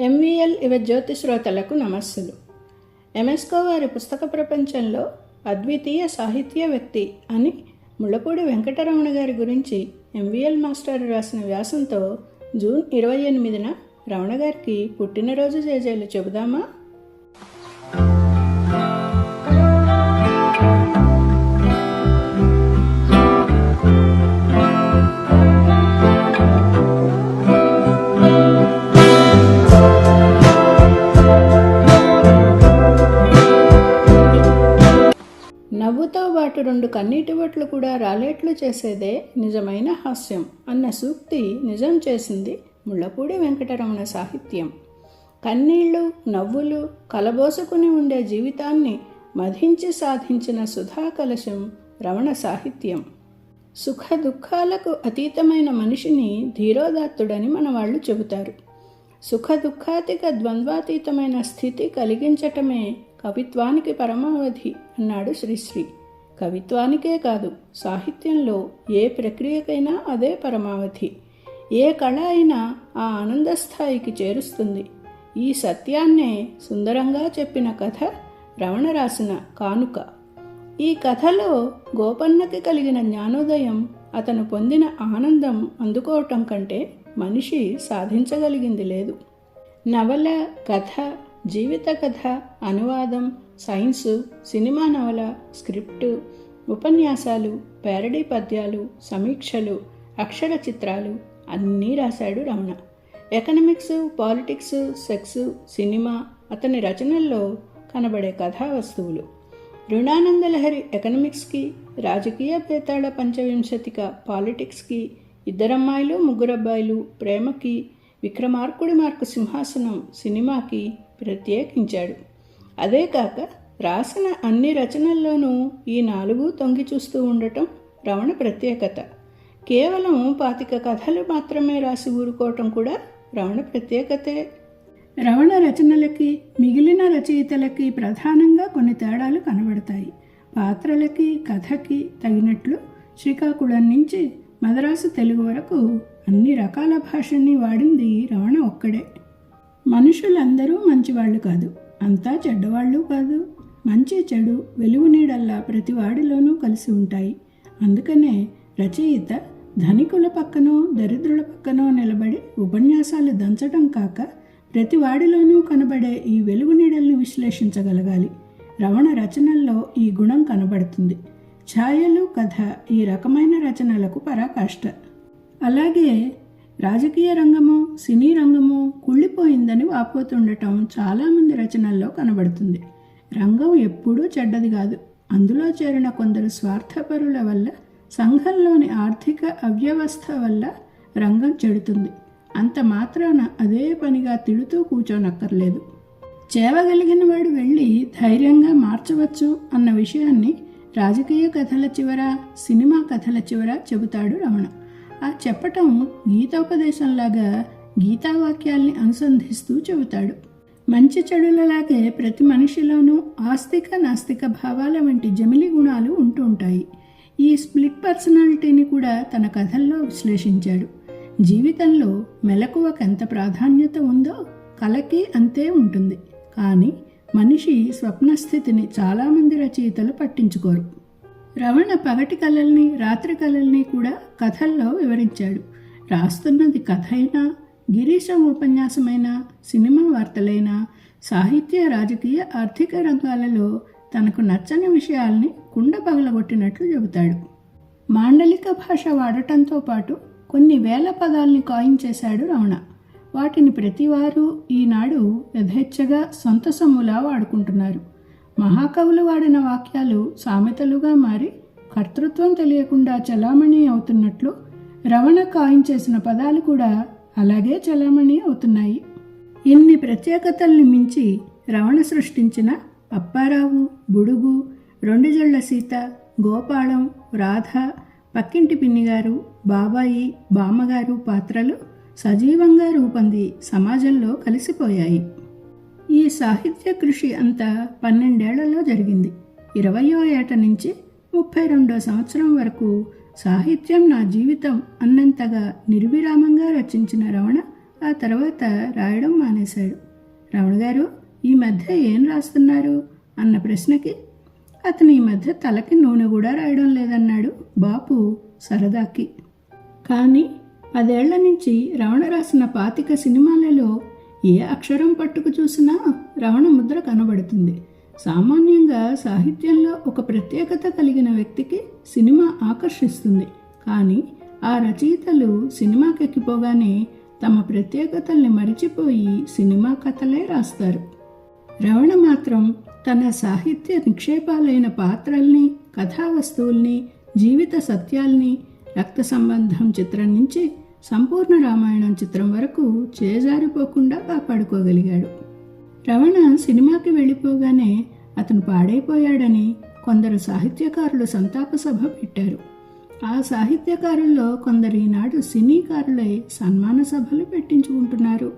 MVL ఇవ జ్యోతి శ్రోతలకు నమస్సులు. ఎంఎస్కో వారి పుస్తక ప్రపంచంలో అద్వితీయ సాహిత్య వ్యక్తి అని ముళ్ళపూడి వెంకటరమణ గారి గురించి ఎంవిఎల్ మాస్టర్ రాసిన వ్యాసంతో జూన్ ఇరవై ఎనిమిదిన రమణ గారికి పుట్టినరోజు జేజేలు చెబుదామా? పాటు కన్నీటి బొట్లు కూడా రాలేట్లు చేసేదే నిజమైన హాస్యం అన్న సూక్తి నిజం చేసింది ముళ్ళపూడి వెంకటరమణ సాహిత్యం. కన్నీళ్ళు నవ్వులు కలబోసుకుని ఉండే జీవితాన్ని మధించి సాధించిన సుధా కలశం రమణ సాహిత్యం. సుఖ దుఃఖాలకు అతీతమైన మనిషిని ధీరోదాత్తుడని మన వాళ్ళు చెబుతారు. సుఖ దుఃఖాతిక ద్వంద్వాతీతమైన స్థితి కలిగించటమే కవిత్వానికి పరమావధి అన్నాడు శ్రీశ్రీ. కవిత్వానికే కాదు సాహిత్యంలో ఏ ప్రక్రియకైనా అదే పరమావధి. ఏ కళ అయినా ఆ ఆనంద స్థాయికి చేరుస్తుంది. ఈ సత్యాన్నే సుందరంగా చెప్పిన కథ రమణ రాసిన కానుక. ఈ కథలో గోపన్నకి కలిగిన జ్ఞానోదయం అతను పొందిన ఆనందం అందుకోవటం కంటే మనిషి సాధించగలిగింది లేదు. నవల కథ జీవిత కథ అనువాదం సైన్సు సినిమా నవల స్క్రిప్టు ఉపన్యాసాలు పేరడీ పద్యాలు సమీక్షలు అక్షర చిత్రాలు అన్నీ రాశాడు Ramana. Economics politics sex cinema అతని రచనల్లో కనబడే కథా వస్తువులు. రుణానందలహరి ఎకనమిక్స్కి రాజకీయ పేతాళ పంచవింశతిక పాలిటిక్స్కి ఇద్దరమ్మాయిలు ముగ్గురబ్బాయిలు ప్రేమకి విక్రమార్కుడి మార్కు సింహాసనం సినిమాకి ప్రత్యేకించాడు. అదే కాక రాసిన అన్ని రచనల్లోనూ ఈ నాలుగు తొంగి చూస్తూ ఉండటం రమణ ప్రత్యేకత. కేవలం పాతిక కథలు మాత్రమే రాసి ఊరుకోవటం కూడా రమణ ప్రత్యేకతే. రమణ రచనలకి మిగిలిన రచయితలకి ప్రధానంగా కొన్ని తేడాలు కనబడతాయి. పాత్రలకి కథకి తగినట్లు శ్రీకాకుళం నుంచి మద్రాసు తెలుగు వరకు అన్ని రకాల భాషల్ని వాడింది రమణ ఒక్కడే. మనుషులందరూ మంచివాళ్ళు కాదు. అంతా చెడ్డవాళ్ళు కాదు. మంచి చెడు వెలుగు నీడల్లా ప్రతి వాడిలోనూ కలిసి ఉంటాయి. అందుకనే రచయిత ధనికుల పక్కనో దరిద్రుల పక్కనో నిలబడి ఉపన్యాసాలు దంచడం కాక ప్రతి వాడిలోనూ కనబడే ఈ వెలుగు నీడల్ని విశ్లేషించగలగాలి. రమణ రచనల్లో ఈ గుణం కనబడుతుంది. ఛాయలు కథ ఈ రకమైన రచనలకు పరాకాష్ట. అలాగే రాజకీయ రంగము సినీ రంగము కుళ్ళిపోయిందని వాపోతుండటం చాలామంది రచనల్లో కనబడుతుంది. రంగం ఎప్పుడూ చెడ్డది కాదు. అందులో చేరిన కొందరు స్వార్థపరుల వల్ల సంఘంలోని ఆర్థిక అవ్యవస్థ వల్ల రంగం చెడుతుంది. అంత మాత్రాన అదే పనిగా తిడుతూ కూర్చోనక్కర్లేదు. చేవగలిగిన వాడు వెళ్ళి ధైర్యంగా మార్చవచ్చు అన్న విషయాన్ని రాజకీయ కథల చివర సినిమా కథల చివర చెబుతాడు రమణ. ఆ చెప్పటం గీతోపదేశంలాగా గీతావాక్యాల్ని అనుసంధిస్తూ చెబుతాడు. మంచి చెడులలాగే ప్రతి మనిషిలోనూ ఆస్తిక నాస్తిక భావాల వంటి జమిలి గుణాలు ఉంటూ ఉంటాయి. ఈ స్ప్లిట్ పర్సనాలిటీని కూడా తన కథల్లో విశ్లేషించాడు. జీవితంలో మెలకువకు ఎంత ప్రాధాన్యత ఉందో కళకి అంతే ఉంటుంది. కానీ మనిషి స్వప్నస్థితిని చాలామంది రచయితలు పట్టించుకోరు. రమణ పగటి కళల్ని రాత్రి కళల్ని కూడా కథల్లో వివరించాడు. రాస్తున్నది కథ అయినా గిరీశం ఉపన్యాసమైనా సినిమా వార్తలైనా సాహిత్య రాజకీయ ఆర్థిక రంగాలలో తనకు నచ్చని విషయాల్ని కుండ పగలగొట్టినట్లు చెబుతాడు. మాండలిక భాష వాడటంతో పాటు కొన్ని వేల పదాల్ని కాయించేశాడు రమణ. వాటిని ప్రతివారు ఈనాడు యథేచ్ఛగా సొంత సొమ్ములా వాడుకుంటున్నారు. మహాకవులు వాడిన వాక్యాలు సామెతలుగా మారి కర్తృత్వం తెలియకుండా చలామణి అవుతున్నట్లు రమణ కాయించేసిన పదాలు కూడా అలాగే చలామణి అవుతున్నాయి. ఇన్ని ప్రత్యేకతల్ని మించి రమణ సృష్టించిన అప్పారావు బుడుగు రెండు జళ్ళ సీత గోపాళం రాధ పక్కింటి పిన్నిగారు బాబాయి బామ్మగారు పాత్రలు సజీవంగా రూపొంది సమాజంలో కలిసిపోయాయి. ఈ సాహిత్య కృషి అంతా పన్నెండేళ్ళలో జరిగింది. ఇరవయో ఏట నుంచి ముప్పై రెండో సంవత్సరం వరకు సాహిత్యం నా జీవితం అన్నంతగా నిర్విరామంగా రచించిన రమణ ఆ తర్వాత రాయడం మానేశాడు. రమణ గారు ఈ మధ్య ఏం రాస్తున్నారు? అన్న ప్రశ్నకి అతని ఈ మధ్య తలకి నూనె కూడా రాయడం లేదన్నాడు బాపు సరదాకి. కానీ పదేళ్ళ నుంచి రమణ రాసిన పాతిక సినిమాలలో ఏ అక్షరం పట్టుకు చూసినా రవణ ముద్ర కనబడుతుంది. సామాన్యంగా సాహిత్యంలో ఒక ప్రత్యేకత కలిగిన వ్యక్తికి సినిమా ఆకర్షిస్తుంది. కానీ ఆ రచయితలు సినిమాకెక్కిపోగానే తమ ప్రత్యేకతల్ని మరిచిపోయి సినిమా కథలే రాస్తారు. రవణ మాత్రం తన సాహిత్య నిక్షేపాలైన పాత్రల్ని కథా వస్తువుల్ని జీవిత సత్యాల్ని రక్త సంబంధం చిత్రం నుంచి సంపూర్ణ రామాయణం చిత్రం వరకు చేజారిపోకుండా కాపాడుకోగలిగాడు. రమణ సినిమాకి వెళ్ళిపోగానే అతను పాడైపోయాడని కొందరు సాహిత్యకారులు సంతాప సభ పెట్టారు. ఆ సాహిత్యకారుల్లో కొందరు ఈనాడు సినీకారులై సన్మాన సభలు పెట్టించుకుంటున్నారు.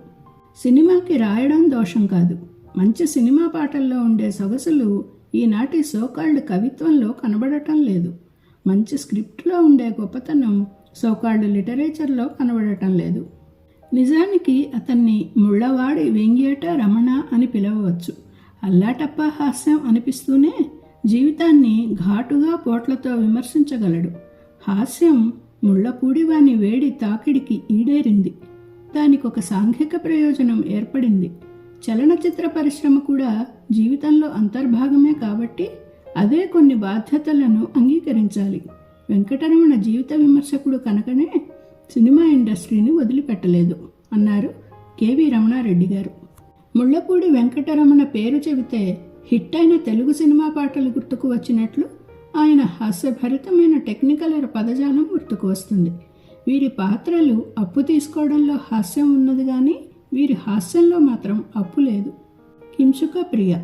సినిమాకి రాయడం దోషం కాదు. మంచి సినిమా పాటల్లో ఉండే సొగసులు ఈనాటి సోకాళ్ళు కవిత్వంలో కనబడటం లేదు. మంచి స్క్రిప్ట్లో ఉండే గొప్పతనం సోకాళ్ళు లిటరేచర్లో కనబడటం లేదు. నిజానికి అతన్ని ముళ్ళవాడి వెంగేట రమణ అని పిలవవచ్చు. అల్లాటప్ప హాస్యం అనిపిస్తూనే జీవితాన్ని ఘాటుగా పోట్లతో విమర్శించగలడు. హాస్యం ముళ్ళపూడివాని వేడి తాకిడికి ఈడేరింది. దానికొక సాంఘిక ప్రయోజనం ఏర్పడింది. చలనచిత్ర పరిశ్రమ కూడా జీవితంలో అంతర్భాగమే కాబట్టి అదే కొన్ని బాధ్యతలను అంగీకరించాలి. వెంకటరమణ జీవిత విమర్శకుడు కనుకనే సినిమా ఇండస్ట్రీని వదిలిపెట్టలేదు అన్నారు కేవీ రమణారెడ్డి గారు. ముళ్ళపూడి వెంకటరమణ పేరు చెబితే హిట్ అయిన తెలుగు సినిమా పాటలు గుర్తుకు వచ్చినట్లు ఆయన హాస్యభరితమైన టెక్నికల్ పదజాలం గుర్తుకు వస్తుంది. వీరి పాత్రలు అప్పు తీసుకోవడంలో హాస్యం ఉన్నది కానీ వీరి హాస్యంలో మాత్రం అప్పు లేదు. కింసుక ప్రియ.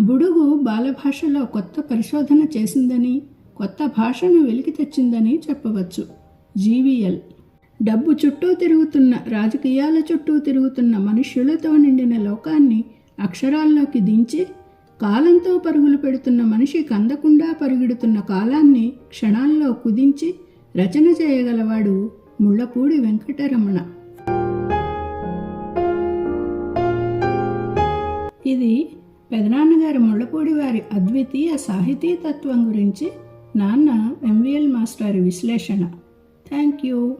బుడుగు బాలభాషలో కొత్త పరిశోధన చేసిందని కొత్త భాషను వెలికి తెచ్చిందని చెప్పవచ్చు. జీవీఎల్. డబ్బు చుట్టూ తిరుగుతున్న రాజకీయాల చుట్టూ తిరుగుతున్న మనుష్యులతో నిండిన లోకాన్ని అక్షరాల్లోకి దించి కాలంతో పరుగులు పెడుతున్న మనిషి కందకుండా పరుగెడుతున్న కాలాన్ని క్షణాల్లో కుదించి రచన చేయగలవాడు ముళ్ళపూడి వెంకటరమణ. ఇది పెదనాన్నగారి ముళ్ళపూడి వారి అద్వితీయ సాహితీ తత్వం గురించి నాన్న ఎంవిఎల్ మాస్టర్ విశ్లేషణ. Thank you